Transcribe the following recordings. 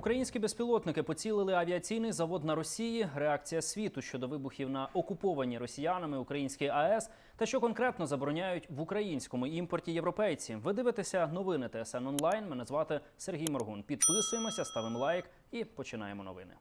Українські безпілотники поцілили авіаційний завод на Росії. Реакція світу щодо вибухів на окуповані росіянами українські АЕС та що конкретно забороняють в українському імпорті європейці. Ви дивитеся новини ТСН онлайн. Мене звати Сергій Моргун. Підписуємося, ставимо лайк і починаємо новини.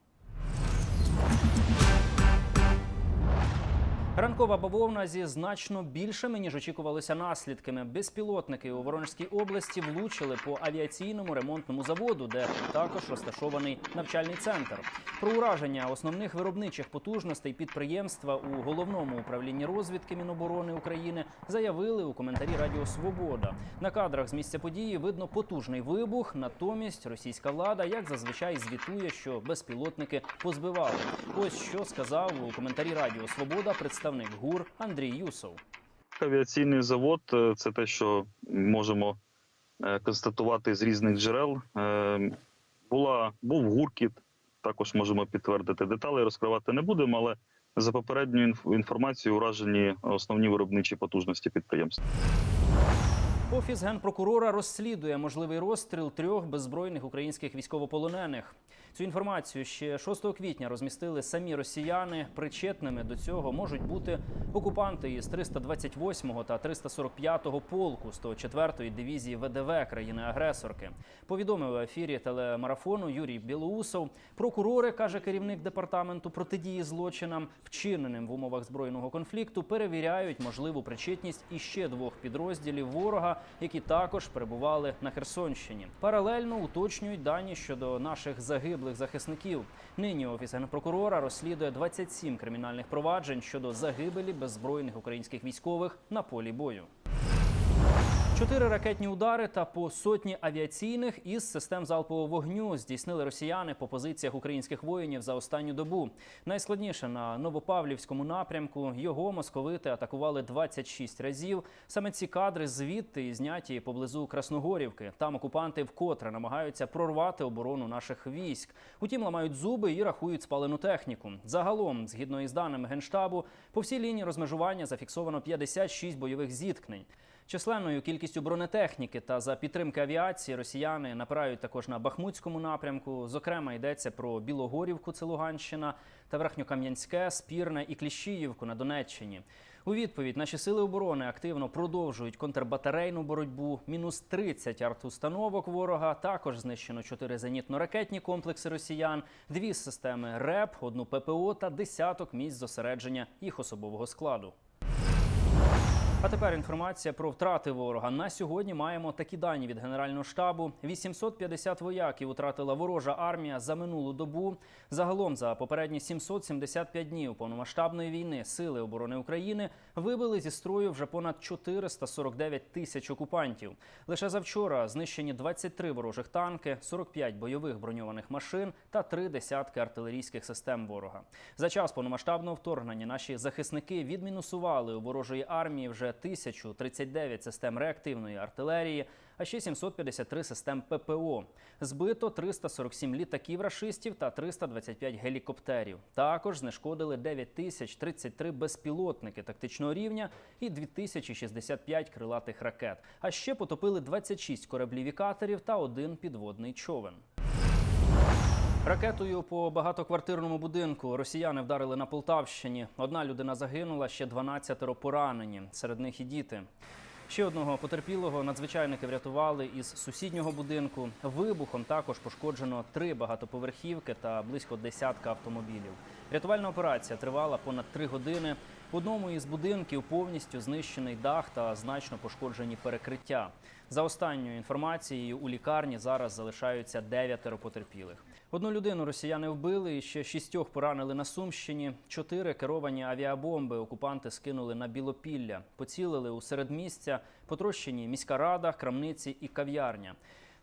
Ранкова бавовна зі значно більшими ніж очікувалося наслідками. Безпілотники у Воронежській області влучили по авіаційному ремонтному заводу, де також розташований навчальний центр. Про ураження основних виробничих потужностей підприємства у головному управлінні розвідки Міноборони України заявили у коментарі Радіо Свобода. На кадрах з місця події видно потужний вибух. Натомість російська влада, як зазвичай, звітує, що безпілотники позбивали. Ось що сказав у коментарі Радіо Свобода представник ГУР Андрій Юсов. Авіаційний завод е, це те, що можемо е, констатувати з різних джерел. Е, Була був гуркіт, також можемо підтвердити. Деталі розкривати не будемо, але за попередньою інформацією уражені основні виробничі потужності підприємства. Офіс генпрокурора розслідує можливий розстріл трьох беззбройних українських військовополонених. Цю інформацію ще 6 квітня розмістили самі росіяни. Причетними до цього можуть бути окупанти із 328-го та 345-го полку 104-ї дивізії ВДВ країни-агресорки. Повідомив у ефірі телемарафону Юрій Білоусов. Прокурори каже керівник департаменту протидії злочинам, вчиненим в умовах збройного конфлікту, перевіряють можливу причетність іще двох підрозділів ворога, які також перебували на Херсонщині. Паралельно уточнюють дані щодо наших загиблих захисників. Нині офіс генпрокурора розслідує 27 кримінальних проваджень щодо загибелі беззбройних українських військових на полі бою. Чотири ракетні удари та по сотні авіаційних із систем залпового вогню здійснили росіяни по позиціях українських воїнів за останню добу. Найскладніше на Новопавлівському напрямку його московити атакували 26 разів. Саме ці кадри звідти зняті поблизу Красногорівки. Там окупанти вкотре намагаються прорвати оборону наших військ. Утім, ламають зуби і рахують спалену техніку. Загалом, згідно із даними генштабу, по всій лінії розмежування зафіксовано 56 бойових зіткнень. Численною кількістю бронетехніки та за підтримки авіації росіяни напирають також на Бахмутському напрямку. Зокрема, йдеться про Білогорівку, це Луганщина, та Верхньокам'янське, Спірне і Кліщіївку на Донеччині. У відповідь наші сили оборони активно продовжують контрбатарейну боротьбу. Мінус 30 артустановок ворога. Також знищено 4 зенітно-ракетні комплекси росіян, дві системи РЕП, одну ППО та десяток місць зосередження їх особового складу. А тепер інформація про втрати ворога. На сьогодні маємо такі дані від Генерального штабу: 850 вояків втратила ворожа армія за минулу добу. Загалом за попередні 775 днів повномасштабної війни сили оборони України вибили зі строю вже понад 449 тисяч окупантів. Лише завчора знищені 23 ворожих танки, 45 бойових броньованих машин та три десятки артилерійських систем ворога. За час повномасштабного вторгнення наші захисники відмінусували у ворожої армії вже 1039 систем реактивної артилерії, а ще 753 систем ППО. Збито 347 літаків рашистів та 325 гелікоптерів. Також знешкодили 9033 безпілотники тактичного рівня і 2065 крилатих ракет. А ще потопили 26 кораблів і катерів та один підводний човен. Ракетою по багатоквартирному будинку росіяни вдарили на Полтавщині. Одна людина загинула, ще 12 поранені. Серед них і діти. Ще одного потерпілого надзвичайники врятували із сусіднього будинку. Вибухом також пошкоджено три багатоповерхівки та близько десятка автомобілів. Рятувальна операція тривала понад три години. В одному із будинків повністю знищений дах та значно пошкоджені перекриття. За останньою інформацією, у лікарні зараз залишаються дев'ятеро потерпілих. Одну людину росіяни вбили, і ще шістьох поранили на Сумщині. Чотири керовані авіабомби окупанти скинули на Білопілля, поцілили у середмістя, потрощені міська рада, крамниці і кав'ярня.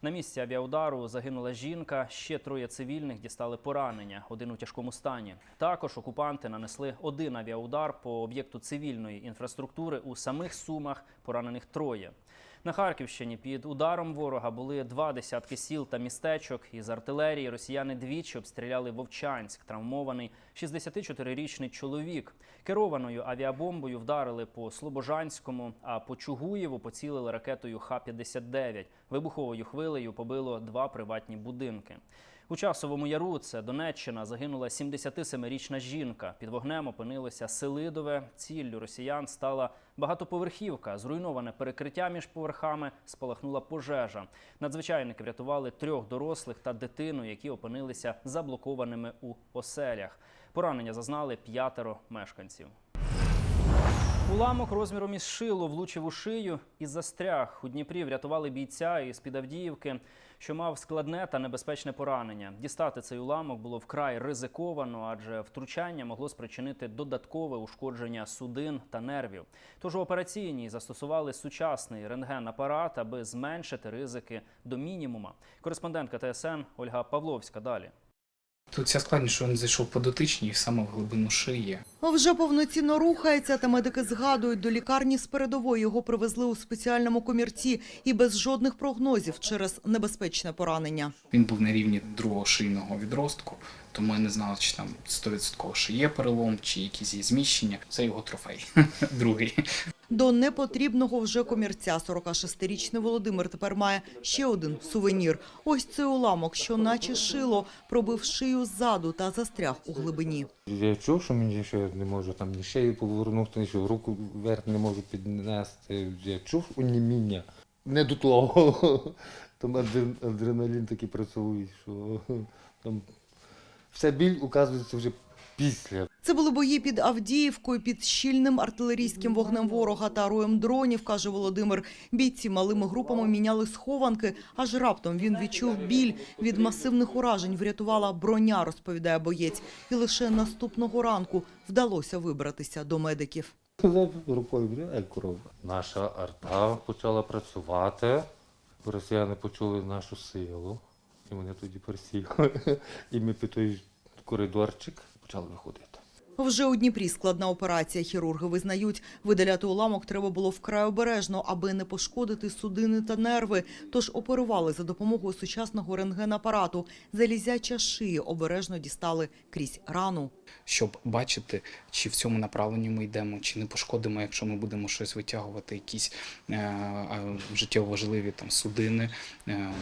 На місці авіаудару загинула жінка. Ще троє цивільних дістали поранення, один у тяжкому стані. Також окупанти нанесли один авіаудар по об'єкту цивільної інфраструктури у самих Сумах. Поранених троє. На Харківщині під ударом ворога були два десятки сіл та містечок. Із артилерії росіяни двічі обстріляли Вовчанськ. Травмований 64-річний чоловік. Керованою авіабомбою вдарили по Слобожанському, а по Чугуєву поцілили ракетою Х-59. Вибуховою хвилею побило два приватні будинки. У часовому яру це Донеччина загинула 77-річна жінка. Під вогнем опинилося Селидове. Ціллю росіян стала багатоповерхівка. Зруйноване перекриття між поверхами спалахнула пожежа. Надзвичайники врятували трьох дорослих та дитину, які опинилися заблокованими у оселях. Поранення зазнали п'ятеро мешканців. Уламок розміром із шило влучив у шию і застряг. У Дніпрі врятували бійця із під Авдіївки, що мав складне та небезпечне поранення. Дістати цей уламок було вкрай ризиковано, адже втручання могло спричинити додаткове ушкодження судин та нервів. Тож у операційній застосували сучасний рентген-апарат, аби зменшити ризики до мінімума. Кореспондентка ТСН Ольга Павловська далі. Тут ця складність, що він зайшов по дотичній саме в глибину шиї. Вже повноцінно рухається, та медики згадують, до лікарні з передової його привезли у спеціальному комірці і без жодних прогнозів через небезпечне поранення. Він був на рівні другого шийного відростку, тому я не знав, чи там 100% що є перелом, чи якісь є зміщення. Це його трофей. Другий. До непотрібного вже комірця 46-річний Володимир тепер має ще один сувенір. Ось цей уламок, що наче шило, пробив шию ззаду та застряг у глибині. Я чув, що мені ще не можу там ні шею повернути, що руку вверх не можу піднести. Я чув оніміння. Не до того. Там адреналін такий працює, що там вся біль указується вже після. Це були бої під Авдіївкою, під щільним артилерійським вогнем ворога та роєм дронів, каже Володимир. Бійці малими групами міняли схованки, аж раптом він відчув біль від масивних уражень. Врятувала броня, розповідає боєць. І лише наступного ранку вдалося вибратися до медиків. Сказав рукою, бля. Наша арта почала працювати. Росіяни почули нашу силу. І вони тоді присіли. І ми під той коридорчик почали виходити. Вже у Дніпрі складна операція. Хірурги визнають, видаляти уламок треба було вкрай обережно, аби не пошкодити судини та нерви. Тож оперували за допомогою сучасного рентгенапарату. Залізяча шиї обережно дістали крізь рану. Щоб бачити, чи в цьому направленні ми йдемо, чи не пошкодимо, якщо ми будемо щось витягувати, якісь е, е, життєво важливі там судини. Е,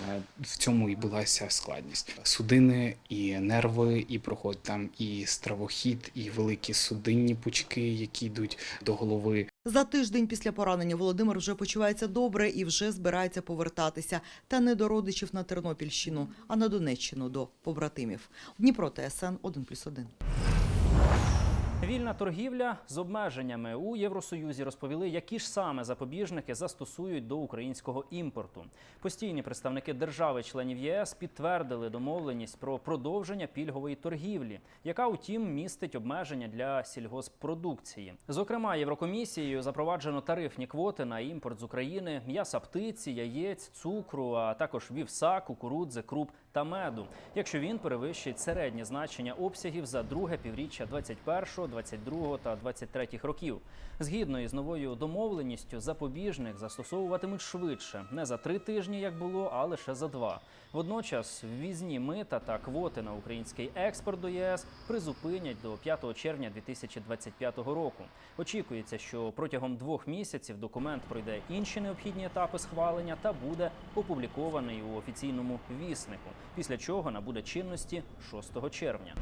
в цьому і була вся складність. Судини і нерви, і проходить там і стравохід, і великі судинні пучки, які йдуть до голови. За тиждень після поранення Володимир вже почувається добре і вже збирається повертатися. Та не до родичів на Тернопільщину, а на Донеччину до побратимів. Дніпро ТСН 1+,1. Вільна торгівля з обмеженнями у Євросоюзі розповіли, які ж саме запобіжники застосують до українського імпорту. Постійні представники держави-членів ЄС підтвердили домовленість про продовження пільгової торгівлі, яка, утім, містить обмеження для сільгоспродукції. Зокрема, Єврокомісією запроваджено тарифні квоти на імпорт з України м'яса птиці, яєць, цукру, а також вівса, кукурудзи, круп та меду, якщо він перевищить середнє значення обсягів за друге півріччя 21, 22 та 23 років. Згідно із новою домовленістю, запобіжник застосовуватимуть швидше, не за три тижні, як було, а лише за два. Водночас ввізні мита та квоти на український експорт до ЄС призупинять до 5 червня 2025 року. Очікується, що протягом двох місяців документ пройде інші необхідні етапи схвалення та буде опублікований у офіційному віснику, після чого набуде чинності 6 червня.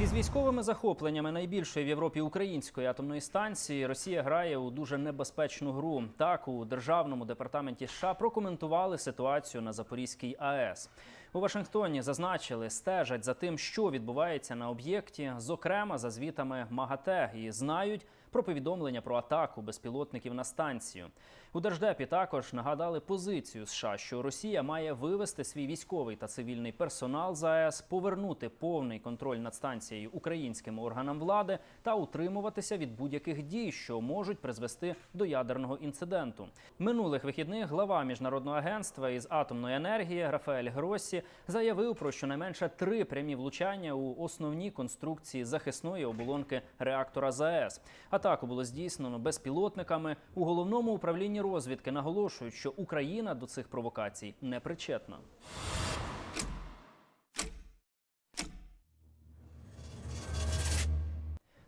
Із військовими захопленнями найбільшої в Європі української атомної станції Росія грає у дуже небезпечну гру. Так у державному департаменті США прокоментували ситуацію на Запорізькій АЕС. У Вашингтоні зазначили, стежать за тим, що відбувається на об'єкті, зокрема за звітами МАГАТЕ, і знають про повідомлення про атаку безпілотників на станцію. У держдепі також нагадали позицію США, що Росія має вивести свій військовий та цивільний персонал з АЕС, повернути повний контроль над станцією українським органам влади та утримуватися від будь-яких дій, що можуть призвести до ядерного інциденту. Минулих вихідних глава міжнародного агентства із атомної енергії Рафаель Гроссі заявив про щонайменше три прямі влучання у основні конструкції захисної оболонки реактора ЗАЕС. Атаку було здійснено безпілотниками. У головному управлінні розвідки наголошують, що Україна до цих провокацій не причетна.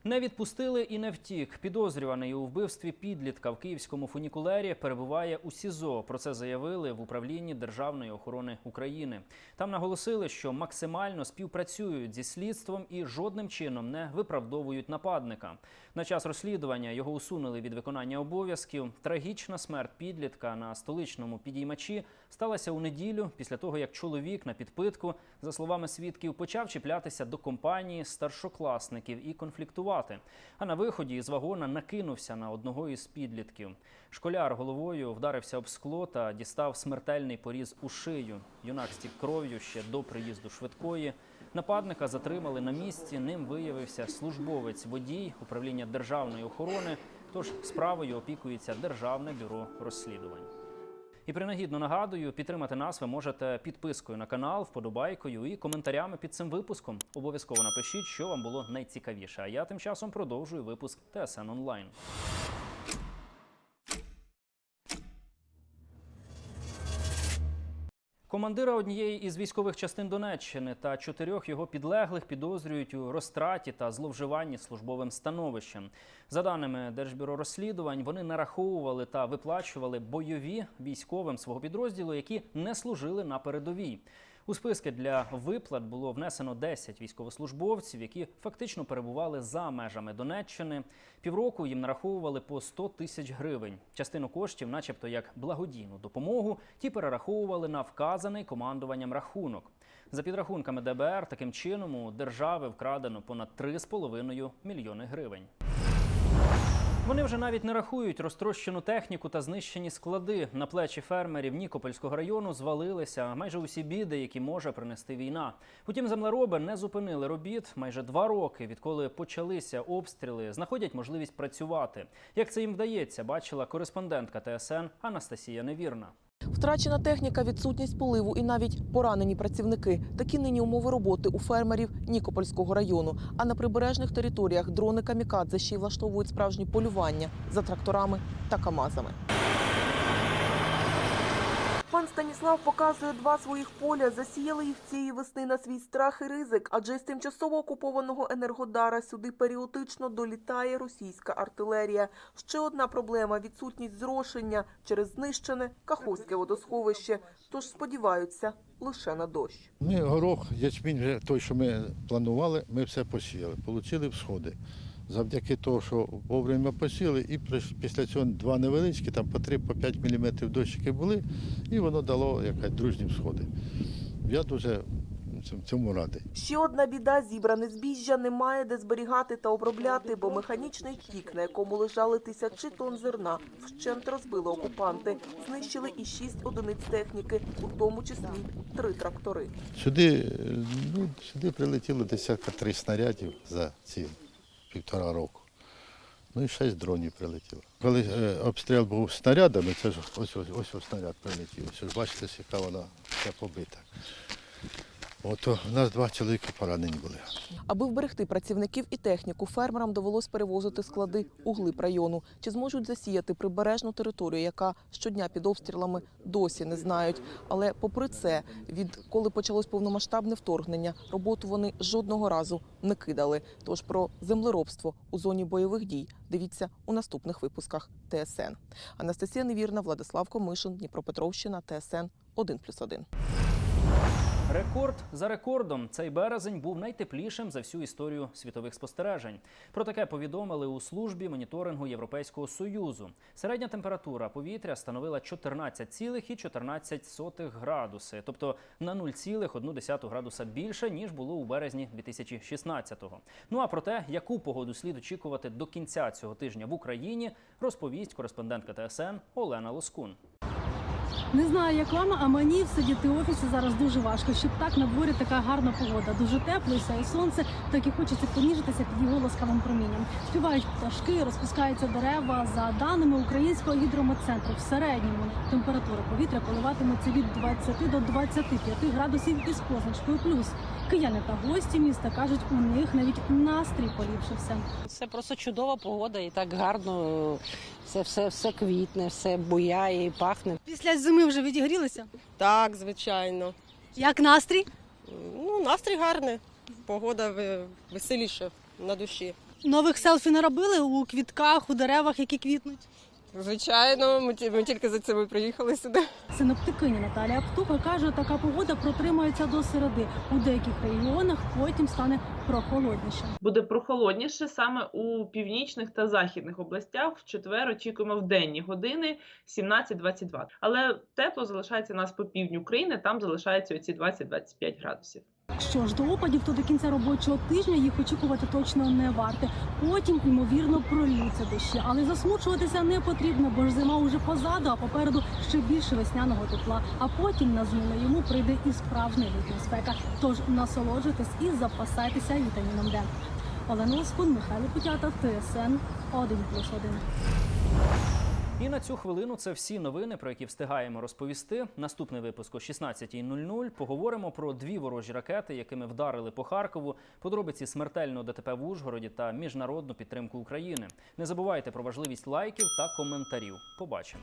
Не відпустили і не втік. Підозрюваний у вбивстві підлітка в київському фунікулері перебуває у СІЗО. Про це заявили в управлінні Державної охорони України. Там наголосили, що максимально співпрацюють зі слідством і жодним чином не виправдовують нападника. На час розслідування його усунули від виконання обов'язків. Трагічна смерть підлітка на столичному підіймачі сталася у неділю після того, як чоловік на підпитку, за словами свідків, почав чіплятися до компанії старшокласників і конфліктувати. А на виході із вагона накинувся на одного із підлітків. Школяр головою вдарився об скло та дістав смертельний поріз у шию. Юнак стік кров'ю ще до приїзду швидкої. Нападника затримали на місці. Ним виявився службовець водій управління державної охорони. Тож справою опікується Державне бюро розслідувань. І принагідно нагадую, підтримати нас ви можете підпискою на канал, вподобайкою і коментарями під цим випуском. Обов'язково напишіть, що вам було найцікавіше. А я тим часом продовжую випуск ТСН онлайн. Командира однієї із військових частин Донеччини та чотирьох його підлеглих підозрюють у розтраті та зловживанні службовим становищем. За даними Держбюро розслідувань, вони нараховували та виплачували бойові військовим свого підрозділу, які не служили на передовій. У списки для виплат було внесено 10 військовослужбовців, які фактично перебували за межами Донеччини. Півроку їм нараховували по 100 тисяч гривень. Частину коштів, начебто як благодійну допомогу, ті перераховували на вказаний командуванням рахунок. За підрахунками ДБР, таким чином у держави вкрадено понад 3,5 мільйони гривень. Вони вже навіть не рахують розтрощену техніку та знищені склади. На плечі фермерів Нікопольського району звалилися майже усі біди, які може принести війна. Утім, землероби не зупинили робіт. Майже два роки, відколи почалися обстріли, знаходять можливість працювати. Як це їм вдається, бачила кореспондентка ТСН Анастасія Невірна. Втрачена техніка, відсутність поливу і навіть поранені працівники. Такі нині умови роботи у фермерів Нікопольського району. А на прибережних територіях дрони камікадзе ще й влаштовують справжні полювання за тракторами та камазами. Пан Станіслав показує два своїх поля. Засіяли їх цієї весни на свій страх і ризик. Адже з тимчасово окупованого енергодара сюди періодично долітає російська артилерія. Ще одна проблема відсутність зрошення через знищене Каховське водосховище. Тож сподіваються лише на дощ. Ми горох, ячмінь, той, що ми планували, ми все посіяли, отримали всходи. Завдяки тому, що вовремя посіяли, і після цього два невеличкі, там по 3-5 мм дощики були, і воно дало якась дружні всходи. Я дуже цьому- радий. Ще одна біда зібране збіжжя немає де зберігати та обробляти, бо механічний тік, на якому лежали тисячі тонн зерна, вщент розбили окупанти. Знищили і шість одиниць техніки, у тому числі три трактори. Сюди, ну, сюди прилетіло десятка три снарядів за ці півтора року. Ну і шість дронів прилетіло. Коли е, обстріл був снарядами, це ж ось ось, ось, снаряд прилетів. Ось бачите, яка вона вся побита. От у нас два чоловіки поранені були. Аби вберегти працівників і техніку, фермерам довелось перевозити склади у глиб району. Чи зможуть засіяти прибережну територію, яка щодня під обстрілами досі не знають. Але попри це, відколи почалось повномасштабне вторгнення, роботу вони жодного разу не кидали. Тож про землеробство у зоні бойових дій дивіться у наступних випусках ТСН. Анастасія Невірна, Владислав Комишин, Дніпропетровщина, ТСН 1+,1. Рекорд за рекордом. Цей березень був найтеплішим за всю історію світових спостережень. Про таке повідомили у службі моніторингу Європейського союзу. Середня температура повітря становила 14,14 градуси, тобто на 0,1 градуса більше ніж було у березні 2016-го. Ну а про те, яку погоду слід очікувати до кінця цього тижня в Україні, розповість кореспондентка ТСН Олена Лоскун. Не знаю, як вам, а мені сидіти в офісі зараз дуже важко. Щоб так на дворі така гарна погода, дуже тепло, і сяє сонце, так і хочеться поніжитися під його ласкавим промінням. Співають пташки, розпускаються дерева. За даними українського гідрометцентру, в середньому температура повітря коливатиметься від 20 до 25 градусів із позначкою плюс. Кияни та гості міста кажуть, у них навіть настрій поліпшився. Це просто чудова погода і так гарно. Це все, все квітне, все буяє і пахне. Після зими вже відігрілися. Так, звичайно. Як настрій? Ну, настрій гарний, погода веселіша на душі. Нових селфі не робили у квітках, у деревах, які квітнуть. Звичайно, ми, ми тільки за цим і приїхали сюди. Синоптикиня Наталія Птуха каже, така погода протримається до середи. У деяких регіонах потім стане прохолодніше. Буде прохолодніше саме у північних та західних областях. В четвер очікуємо в денні години 17-22. Але тепло залишається у нас по півдню України, там залишається оці 20-25 градусів. Що ж до опадів, то до кінця робочого тижня їх очікувати точно не варте. Потім, ймовірно, пролються дощі. Але засмучуватися не потрібно, бо ж зима уже позаду, а попереду ще більше весняного тепла. А потім на зміну йому прийде і справжня літня спека. Тож насолоджуйтесь і запасайтеся вітаміном Д. Олена Лоскун, Михайло Путята, ТСН 1+,1. І на цю хвилину це всі новини, про які встигаємо розповісти. Наступний випуск о 16.00 поговоримо про дві ворожі ракети, якими вдарили по Харкову, подробиці смертельного ДТП в Ужгороді та міжнародну підтримку України. Не забувайте про важливість лайків та коментарів. Побачимо.